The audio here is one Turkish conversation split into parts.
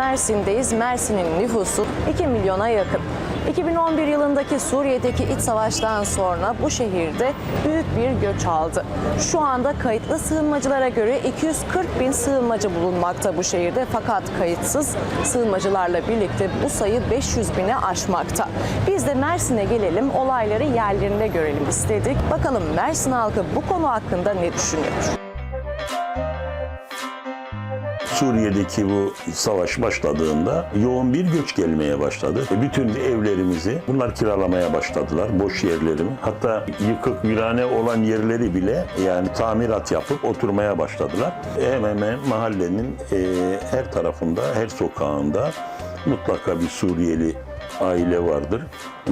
Mersin'deyiz. Mersin'in nüfusu 2 milyona yakın. 2011 yılındaki Suriye'deki iç savaştan sonra bu şehirde büyük bir göç aldı. Şu anda kayıtlı sığınmacılara göre 240 bin sığınmacı bulunmakta bu şehirde fakat kayıtsız sığınmacılarla birlikte bu sayı 500 bine aşmakta. Biz de Mersin'e gelelim olayları yerlerinde görelim istedik. Bakalım Mersin halkı bu konu hakkında ne düşünüyor? Suriye'deki bu savaş başladığında yoğun bir göç gelmeye başladı. E, Bütün evlerimizi bunlar kiralamaya başladılar. Boş yerlerimi. Hatta yıkık virane olan yerleri bile yani tamirat yapıp oturmaya başladılar. Hemen hemen mahallenin e, her tarafında, her sokağında mutlaka bir Suriyeli aile vardır.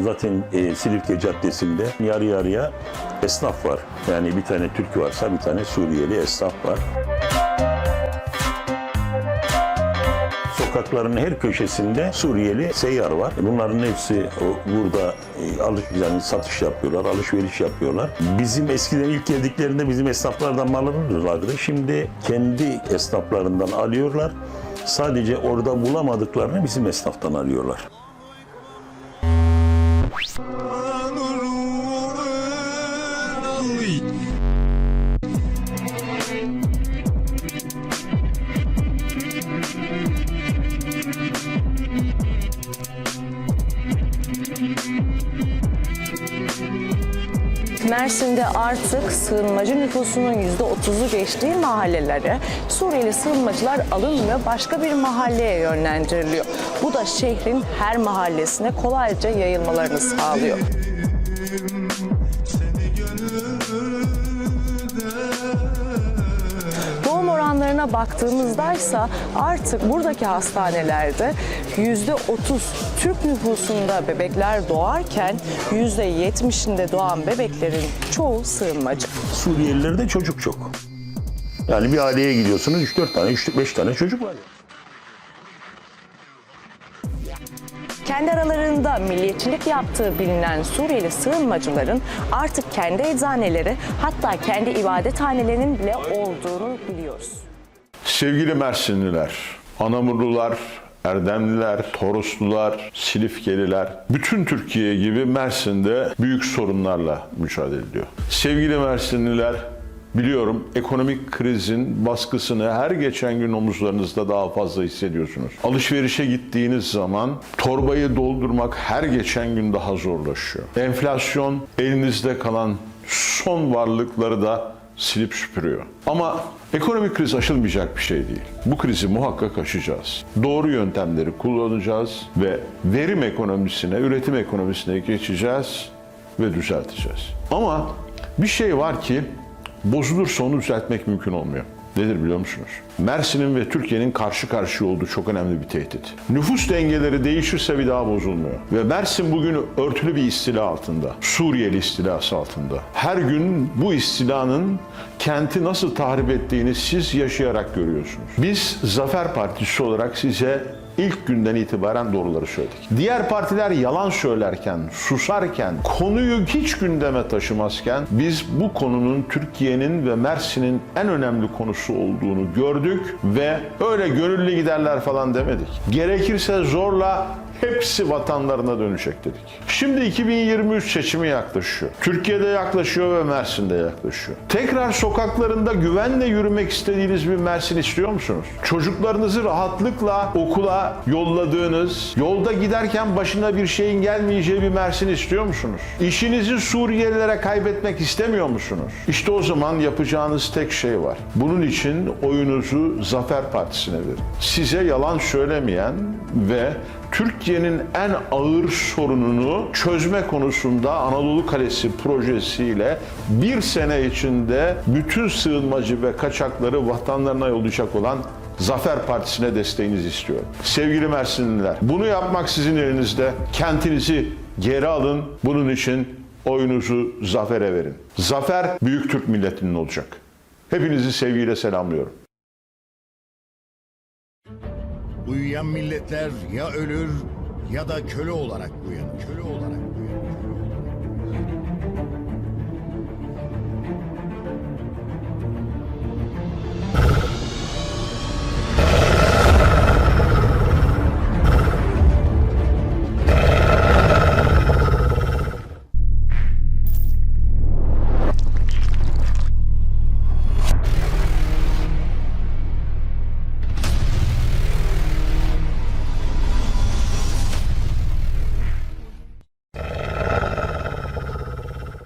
Zaten e, Silifke Caddesi'nde yarı yarıya esnaf var. Yani bir tane Türk varsa bir tane Suriyeli esnaf var. Sokakların her köşesinde Suriyeli seyyar var. Bunların hepsi burada e, alış yani satış yapıyorlar, alışveriş yapıyorlar. Bizim eskiden ilk geldiklerinde bizim esnaflardan mal alırlardı. Şimdi kendi esnaflarından alıyorlar. Sadece orada bulamadıklarını bizim esnaftan alıyorlar. Mersin'de artık sığınmacı nüfusunun %30'u geçtiği mahallelere Suriyeli sığınmacılar alınmıyor, başka bir mahalleye yönlendiriliyor. Bu da şehrin her mahallesine kolayca yayılmalarını sağlıyor. Oranlarına baktığımızda ise artık buradaki hastanelerde yüzde 30 Türk nüfusunda bebekler doğarken yüzde 70'inde doğan bebeklerin çoğu sığınmacı. Suriyelilerde çocuk çok. Yani bir aileye gidiyorsunuz 3-4 tane, 3-5 tane çocuk var. Kendi aralarında milliyetçilik yaptığı bilinen Suriyeli sığınmacıların artık kendi eczaneleri hatta kendi ibadethanelerinin bile olduğunu biliyoruz. Sevgili Mersinliler, Anamurlular, Erdemliler, Toroslular, Silifkeliler, bütün Türkiye gibi Mersin'de büyük sorunlarla mücadele ediyor. Sevgili Mersinliler, biliyorum ekonomik krizin baskısını her geçen gün omuzlarınızda daha fazla hissediyorsunuz. Alışverişe gittiğiniz zaman torbayı doldurmak her geçen gün daha zorlaşıyor. Enflasyon elinizde kalan son varlıkları da silip süpürüyor. Ama ekonomik kriz aşılmayacak bir şey değil. Bu krizi muhakkak aşacağız. Doğru yöntemleri kullanacağız ve verim ekonomisine, üretim ekonomisine geçeceğiz ve düzelteceğiz. Ama bir şey var ki bozulursa onu düzeltmek mümkün olmuyor. Nedir biliyor musunuz? Mersin'in ve Türkiye'nin karşı karşıya olduğu çok önemli bir tehdit. Nüfus dengeleri değişirse bir daha bozulmuyor. Ve Mersin bugün örtülü bir istila altında. Suriyeli istilası altında. Her gün bu istilanın kenti nasıl tahrip ettiğini siz yaşayarak görüyorsunuz. Biz Zafer Partisi olarak size ilk günden itibaren doğruları söyledik. Diğer partiler yalan söylerken, susarken, konuyu hiç gündeme taşımazken biz bu konunun Türkiye'nin ve Mersin'in en önemli konusu olduğunu gördük ve öyle gönüllü giderler falan demedik. Gerekirse zorla hepsi vatanlarına dönecek dedik. Şimdi 2023 seçimi yaklaşıyor. Türkiye'de yaklaşıyor ve Mersin'de yaklaşıyor. Tekrar sokaklarında güvenle yürümek istediğiniz bir Mersin istiyor musunuz? Çocuklarınızı rahatlıkla okula yolladığınız, yolda giderken başına bir şeyin gelmeyeceği bir Mersin istiyor musunuz? İşinizi Suriyelilere kaybetmek istemiyor musunuz? İşte o zaman yapacağınız tek şey var. Bunun için oyunuzu Zafer Partisi'ne verin. Size yalan söylemeyen ve Türkiye'nin en ağır sorununu çözme konusunda Anadolu Kalesi projesiyle bir sene içinde bütün sığınmacı ve kaçakları vatanlarına yollayacak olan Zafer Partisi'ne desteğinizi istiyorum. Sevgili Mersinliler, bunu yapmak sizin elinizde. Kentinizi geri alın. Bunun için oyunuzu Zafer'e verin. Zafer Büyük Türk milletinin olacak. Hepinizi sevgiyle selamlıyorum. Uyuyan milletler ya ölür ya da köle olarak uyanır. Köle olarak uyanır.